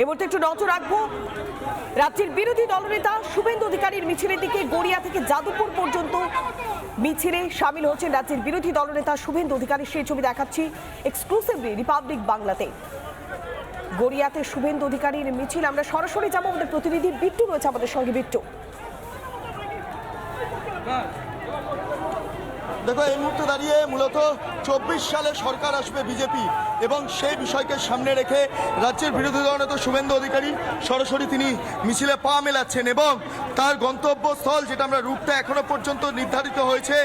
এই মুহূর্তে একটু নজর রাখব। রাজ্যের বিরোধী দলনেতা শুভেন্দু অধিকারীর মিছিলের দিকে গড়িয়া থেকে যাদবপুর পর্যন্ত মিছিলে সামিল হচ্ছেন রাজ্যের বিরোধী দলনেতা শুভেন্দু অধিকারী। সেই ছবি দেখাচ্ছি এক্সক্লুসিভলি রিপাবলিক বাংলাতে। গড়িয়াতে শুভেন্দু অধিকারীর মিছিল। আমরা সরাসরি যাব, আমাদের প্রতিনিধি বিট্টু রয়েছে আমাদের সঙ্গে। বিট্টু। দেখো, এই মুহূর্তে দাঁড়িয়ে মূলত চব্বিশ সালে সরকার আসবে বিজেপি এবং সেই বিষয়কে সামনে রেখে রাজ্যের বিরোধী দলনেতা শুভেন্দু অধিকারী সরাসরি তিনি মিছিলে পা মেলাচ্ছেন এবং তার গন্তব্যস্থল, যেটা আমরা রুটটা এখনও পর্যন্ত নির্ধারিত হয়েছে,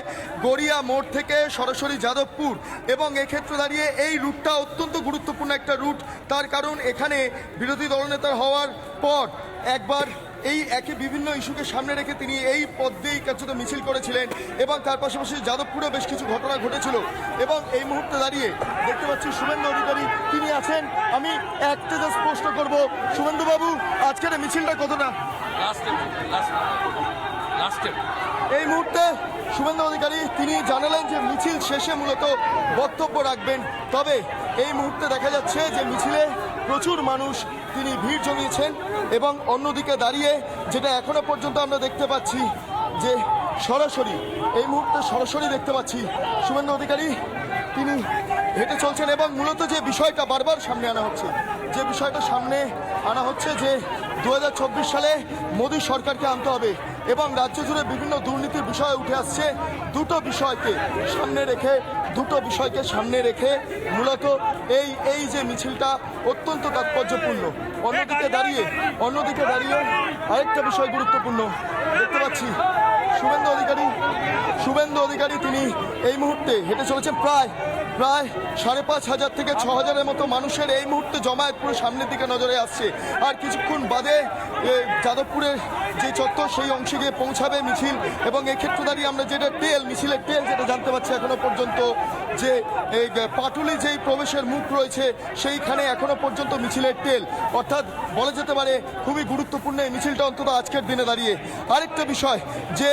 গড়িয়া মোড় থেকে সরাসরি যাদবপুর এবং এক্ষেত্রে দাঁড়িয়ে এই রুটটা অত্যন্ত গুরুত্বপূর্ণ একটা রুট। তার কারণ এখানে বিরোধী দলনেতা হওয়ার পর একবার এই একে বিভিন্ন ইস্যুকে সামনে রেখে তিনি এই পদ দিয়েই কার্যত মিছিল করেছিলেন এবং তার পাশাপাশি যাদবপুরে বেশ কিছু ঘটনা ঘটেছিল। এবং এই মুহূর্তে দাঁড়িয়ে দেখতে পাচ্ছি শুভেন্দু অধিকারী তিনি আছেন। আমি একটা তো স্পষ্ট করব। শুভেন্দুবাবু, আজকের মিছিলটা কতটা? এই মুহূর্তে শুভেন্দু অধিকারী, তিনি জানালেন যে মিছিল শেষে মূলত বক্তব্য রাখবেন। তবে এই মুহূর্তে দেখা যাচ্ছে যে মিছিলে প্রচুর মানুষ তিনি ভিড় জমিয়েছেন এবং অন্যদিকে দাঁড়িয়ে যেটা এখনও পর্যন্ত আমরা দেখতে পাচ্ছি যে সরাসরি, এই মুহূর্তে সরাসরি দেখতে পাচ্ছি শুভেন্দু অধিকারী, তিনি হেঁটে চলছেন এবং মূলত যে বিষয়টা বারবার সামনে আনা হচ্ছে, যে বিষয়টা সামনে আনা হচ্ছে যে দু হাজার চব্বিশ সালে মোদী সরকারকে আনতে হবে এবং রাজ্য জুড়ে বিভিন্ন দুর্নীতির বিষয় উঠে আসছে দুটো বিষয়কে সামনে রেখে, দুটো বিষয়কে সামনে রেখে মূলত এই এই যে মিছিলটা অত্যন্ত তাৎপর্যপূর্ণ। অন্যদিকে দাঁড়িয়ে অন্যদিকে দাঁড়িয়ে আরেকটা বিষয় গুরুত্বপূর্ণ দেখতে পাচ্ছি। শুভেন্দু অধিকারী শুভেন্দু অধিকারী তিনি এই মুহূর্তে হেঁটে চলেছেন প্রায় প্রায় সাড়ে পাঁচ হাজার থেকে ছ হাজারের মতো মানুষের এই মুহূর্তে জমায়েত পুরো সামনের দিকে নজরে আসছে। আর কিছুক্ষণ বাদে যাদবপুরের যে চত্বর সেই অংশে গিয়ে পৌঁছাবে মিছিল এবং এক্ষেত্রে দাঁড়িয়ে আমরা যেটা টেল মিছিলের টেল যেটা জানতে পারছি এখনও পর্যন্ত যে এই পাটুলি যেই প্রবেশের মুখ রয়েছে সেইখানে এখনও পর্যন্ত মিছিলের টেল অর্থাৎ বলা যেতে পারে খুবই গুরুত্বপূর্ণ এই মিছিলটা অন্তত আজকের দিনে দাঁড়িয়ে। আরেকটা বিষয়, যে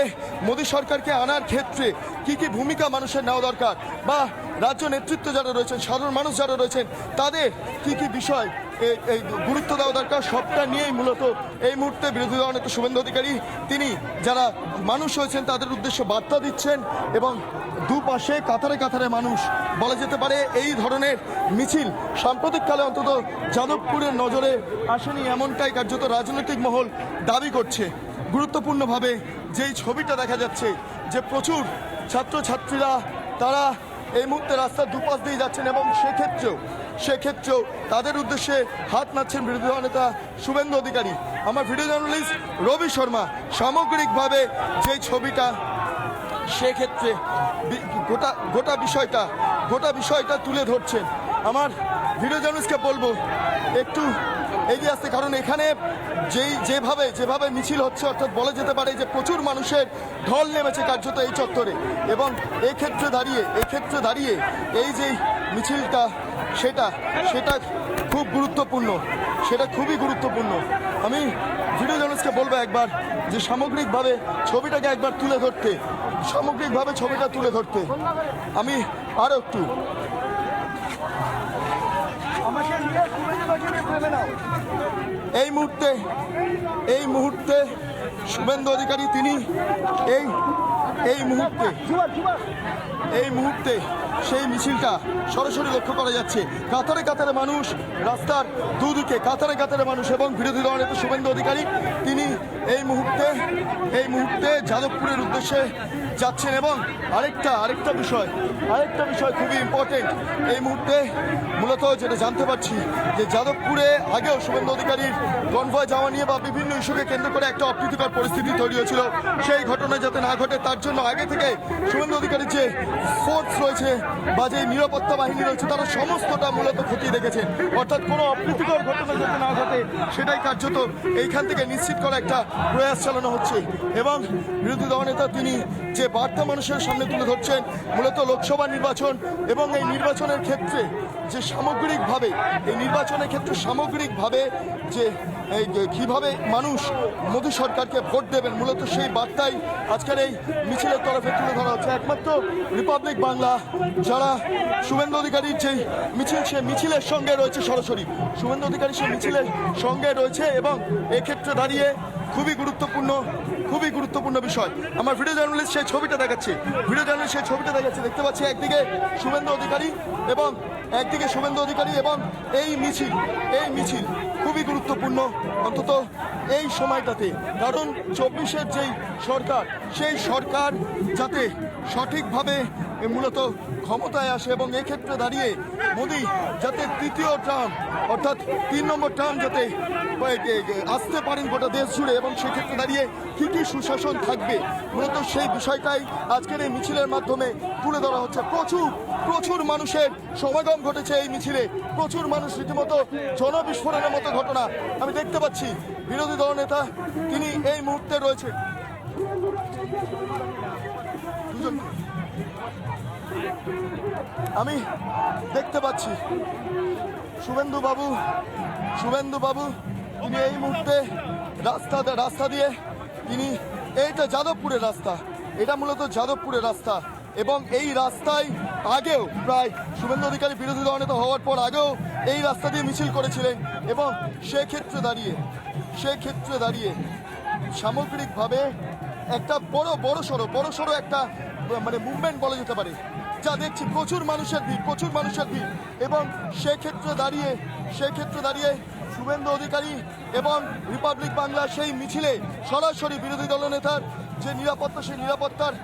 মোদী সরকারকে আনার ক্ষেত্রে কি কি ভূমিকা মানুষের নেওয়া দরকার বা রাজ্য নেতৃত্ব যারা রয়েছেন, সাধারণ মানুষ যারা রয়েছেন, তাদের কি কি বিষয় এই- গুরুত্ব দেওয়া দরকার। সবটা নিয়েই মূলত এই মুহূর্তে বিরোধী দল নেতা শুভেন্দু অধিকারী, তিনি যারা মানুষ হয়েছেন, তাদের উদ্দেশ্যে বার্তা দিচ্ছেন এবং দুপাশে কাতারে কাতারে মানুষ বলা যেতে পারে, এই ধরনের মিছিল সাম্প্রতিককালে অন্তত যাদবপুরের নজরে আসেনি, এমনটাই কার্যত রাজনৈতিক মহল দাবি করছে। গুরুত্বপূর্ণভাবে যেই ছবিটা দেখা যাচ্ছে, যে প্রচুর ছাত্রছাত্রীরা, তারা এই মুহূর্তে রাস্তার দুপাশ দিয়ে যাচ্ছেন এবং সেক্ষেত্রেও সেক্ষেত্রেও তাদের উদ্দেশ্যে হাত নাচ্ছেন বিরোধী দল নেতা শুভেন্দু অধিকারী। আমার ভিডিও জার্নালিস্ট রবি শর্মা সামগ্রিকভাবে যে ছবিটা, সেক্ষেত্রে গোটা গোটা বিষয়টা গোটা বিষয়টা তুলে ধরছেন। আমার ভিডিও জার্নালিস্টকে বলব, একটু এগিয়ে আসতে কারণ এখানে যেই যেভাবে যেভাবে মিছিল হচ্ছে, অর্থাৎ বলা যেতে পারে যে প্রচুর মানুষের ঢল নেমেছে কার্যত এই চত্বরে। এবং এই ক্ষেত্রে দাঁড়িয়ে এই ক্ষেত্রে দাঁড়িয়ে এই যে মিছিলটা, সেটা সেটা খুব গুরুত্বপূর্ণ, সেটা খুবই গুরুত্বপূর্ণ। আমি ভিডিও জার্নালিস্টকে বলব একবার যে সামগ্রিকভাবে ছবিটাকে একবার তুলে ধরতে, সামগ্রিকভাবে ছবিটা তুলে ধরতে। আমি আরও একটু এই মুহূর্তে এই মুহূর্তে শুভেন্দু অধিকারী তিনি এই এই মুহূর্তে এই মুহূর্তে সেই মিছিলটা সরাসরি লক্ষ্য করা যাচ্ছে। কাতারে কাতারে মানুষ রাস্তার দুদিকে কাতারে কাতারে মানুষ এবং বিরোধী দল নেতা শুভেন্দু অধিকারী, তিনি এই মুহূর্তে এই মুহূর্তে যাদবপুরের উদ্দেশ্যে যাচ্ছেন এবং আরেকটা আরেকটা বিষয় আরেকটা বিষয় খুবই ইম্পর্টেন্ট এই মুহূর্তে মূলত যেটা জানতে পারছি যে যাদবপুরে আগেও শুভেন্দু অধিকারীর কনভয় যাওয়া নিয়ে বা বিভিন্ন ইস্যুকে কেন্দ্র করে একটা অপ্রীতিকর পরিস্থিতি তৈরি হয়েছিল। সেই ঘটনা যাতে না ঘটে, তার জন্য আগে থেকে শুভেন্দু অধিকারীর যে ফোর্স রয়েছে বা যে নিরাপত্তা বাহিনী রয়েছে, তারা সমস্তটা মূলত খতিয়ে দেখেছেন। অর্থাৎ কোনো অপ্রীতিকর ঘটনা যাতে না ঘটে, সেটাই কার্যত এইখান থেকে নিশ্চিত করা একটা প্রয়াস চালানো হচ্ছে। এবং বিরোধী দলনেতা তিনি যে বার্তা মানুষের সামনে তুলে ধরছেন, মূলত লোকসভা নির্বাচন এবং এই নির্বাচনের ক্ষেত্রে যে সামগ্রিকভাবে, এই নির্বাচনের ক্ষেত্রে সামগ্রিকভাবে যে এই কীভাবে মানুষ মোদী সরকারকে ভোট দেবেন, মূলত সেই বার্তাই আজকের এই মিছিলের তরফে তুলে ধরা হচ্ছে। একমাত্র রিপাবলিক বাংলা, যারা শুভেন্দু অধিকারীর যে মিছিল, সে মিছিলের সঙ্গে রয়েছে সরাসরি। শুভেন্দু অধিকারী সে মিছিলের সঙ্গে রয়েছে এবং এক্ষেত্রে দাঁড়িয়ে খুবই গুরুত্বপূর্ণ খুবই গুরুত্বপূর্ণ বিষয়। আমার ভিডিও জার্নালিস্ট সেই ছবিটা দেখাচ্ছে। ভিডিও জার্নালিস্ট সেই ছবিটা দেখাচ্ছে। দেখতে পাচ্ছি একদিকে শুভেন্দু অধিকারী এবং একদিকে শুভেন্দু অধিকারী এবং এই মিছিল এই মিছিল খুবই গুরুত্বপূর্ণ। অন্তত এই সময়টাতে, কারণ চব্বিশের যেই সরকার, সেই সরকার যাতে সঠিকভাবে মূলত ক্ষমতায় আসে এবং এক্ষেত্রে দাঁড়িয়ে মোদী যাতে তৃতীয় টার্ম, অর্থাৎ তিন নম্বর টার্ম যাতে আসতে পারেন গোটা দেশ জুড়ে এবং সেক্ষেত্রে দাঁড়িয়ে কী কী সুশাসন থাকবে। মূলত সেই বিষয়টাই আজকের এই মিছিলের মাধ্যমে তুলে ধরা হচ্ছে। প্রচুর প্রচুর মানুষের সমাগম ঘটেছে এই মিছিলে। প্রচুর মানুষ রীতিমতো জনবিস্ফোরণের মতো ঘটনা আমি দেখতে পাচ্ছি। বিরোধী দল নেতা, তিনি এই মুহূর্তে রয়েছে। আমি দেখতে পাচ্ছি। শুভেন্দু বাবু শুভেন্দু বাবু, তিনি এই মুহূর্তে রাস্তা রাস্তা দিয়ে তিনি এইটা যাদবপুরের রাস্তা। এটা মূলত যাদবপুরের রাস্তা। এবং এই রাস্তায় আগেও প্রায় শুভেন্দু অধিকারী বিরোধী দলনেতা হওয়ার পর আগেও এই রাস্তা দিয়ে মিছিল করেছিলেন এবং সেক্ষেত্রে দাঁড়িয়ে সেক্ষেত্রে দাঁড়িয়ে সামগ্রিকভাবে একটা বড় বড় সড়ো বড় সড়ো একটা মানে মুভমেন্ট বলা যেতে পারে। যা দেখছি প্রচুর মানুষের ভিড়, প্রচুর মানুষের ভিড়। এবং সেক্ষেত্রে দাঁড়িয়ে সেক্ষেত্রে দাঁড়িয়ে শুভেন্দু অধিকারী এবং রিপাবলিক বাংলা সেই মিছিলে সরাসরি বিরোধী দলনেতার যে নিরাপত্তা, সেই নিরাপত্তার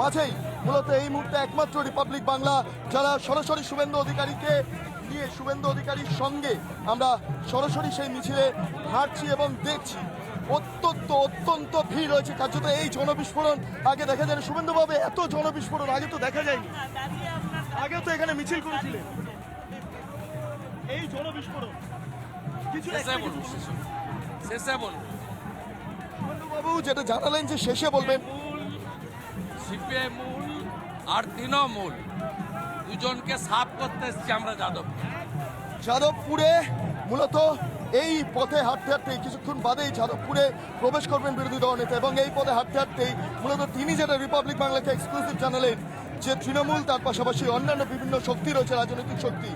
মাঝেই মূলত এই মুহূর্তে একমাত্র রিপাবলিক বাংলা যারা সরাসরি শুভেন্দু অধিকারীকে নিয়ে, শুভেন্দু অধিকারীর সঙ্গে আমরা সরাসরি সেই মিছিলে হাঁটছি এবং দেখছি অত্যন্ত অত্যন্ত ভিড় রয়েছে কার্যত এই জনবিস্ফোরণ আগে দেখা যায় শুভেন্দু বাবু এত জনবিস্ফোরণ আগে তো দেখা যায়নি। আগে তো এখানে মিছিল করেছিলেন। এই জনবিস্ফোরণ কিছু শেষে বলব বাবু যেটা জানালেন যে শেষে বলবেন। সিপিআই মূল আর তৃণমূল দুজনকে সাফ করতে এসছি আমরা যাদব যাদবপুরে মূলত এই পথে হাঁটতে হাঁটতেই কিছুক্ষণ বাদেই যাদবপুরে প্রবেশ করবেন বিরোধী দল নেতা এবং এই পথে হাঁটতে হাঁটতেই মূলত তিনি যেটা রিপাবলিক বাংলাকে এক্সক্লুসিভ জানালেন যে তৃণমূল, তার পাশাপাশি অন্যান্য বিভিন্ন শক্তি রয়েছে, রাজনৈতিক শক্তি,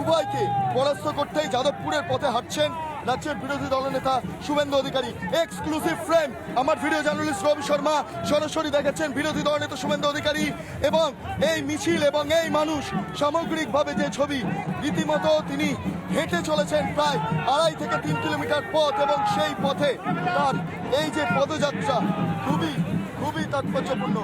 উভয়কে পরাস্ত করতেই যাদবপুরের পথে হাঁটছেন রাজ্যের বিরোধী দলনেতা শুভেন্দু অধিকারী। এক্সক্লুসিভ ফ্রেম আমার ভিডিও জার্নালিস্ট রবি শর্মা সরাসরি দেখাচ্ছেন বিরোধী দলনেতা শুভেন্দু অধিকারী এবং এই মিছিল এবং এই মানুষ সামগ্রিকভাবে যে ছবি, রীতিমতো তিনি হেঁটে চলেছেন প্রায় আড়াই থেকে তিন কিলোমিটার পথ এবং সেই পথে তার এই যে পদযাত্রা খুবই খুবই তাৎপর্যপূর্ণ।